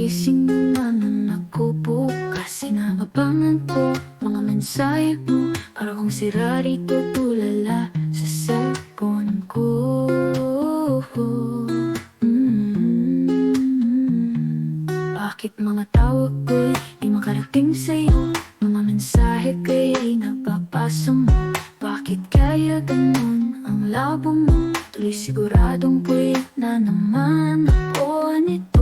Gising naman ako bukas Sinababangan ko mga mensahe mo. Para kong sira rito tulala sa cellphone ko. Mm-hmm. Bakit mga tawag ko'y di makarating sa'yo? Mga mensahe kaya'y napapasa mo. Bakit kaya ganun ang labo mo? Tuloy siguradong puyat na naman ako nito.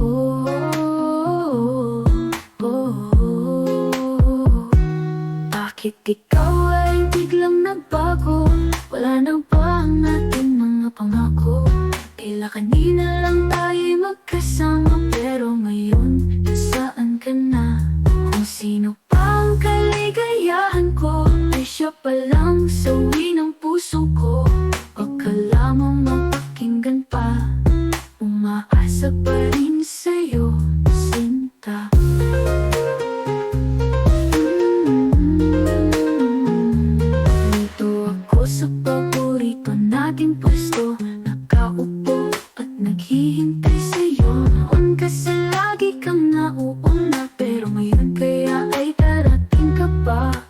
Bakit ikaw ay biglang nagbago Wala na ba ang ating mga pangako Tila kanina lang tayo'y magkasama Pero ngayon, saan ka na? Kung sino pa ang kaligayahan ko Ay siya pa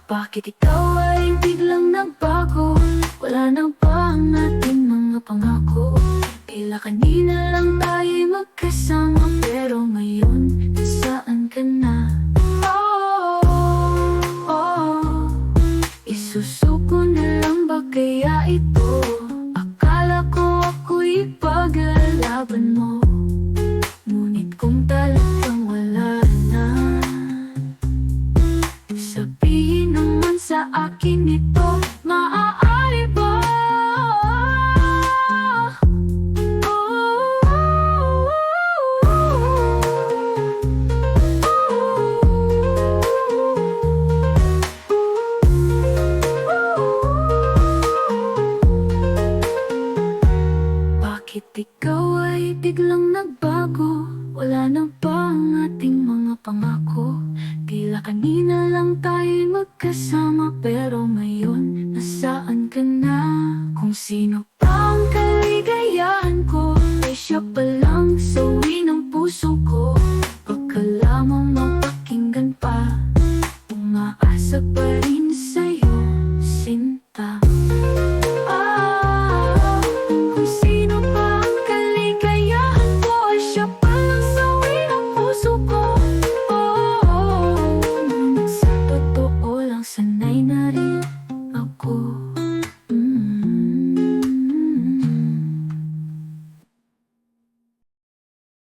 Bakit ikaw ay biglang nagbago? Wala na ba ang ating mga pangako? Tila kanina lang tayo'y magkasama Pero ngayon, saan ka na? Oh, oh, oh. Isusuko na lang ba kaya ito? Akin ito Maaari ba? Bakit ikaw ay biglang nagbago? Wala nang pa ang ating mga pangako Tila kanina lang tayo magkasama Pero ngayon, nasaan ka na? Kung sino pa ang kaligayahan ko Ay siya palang sawi ng puso ko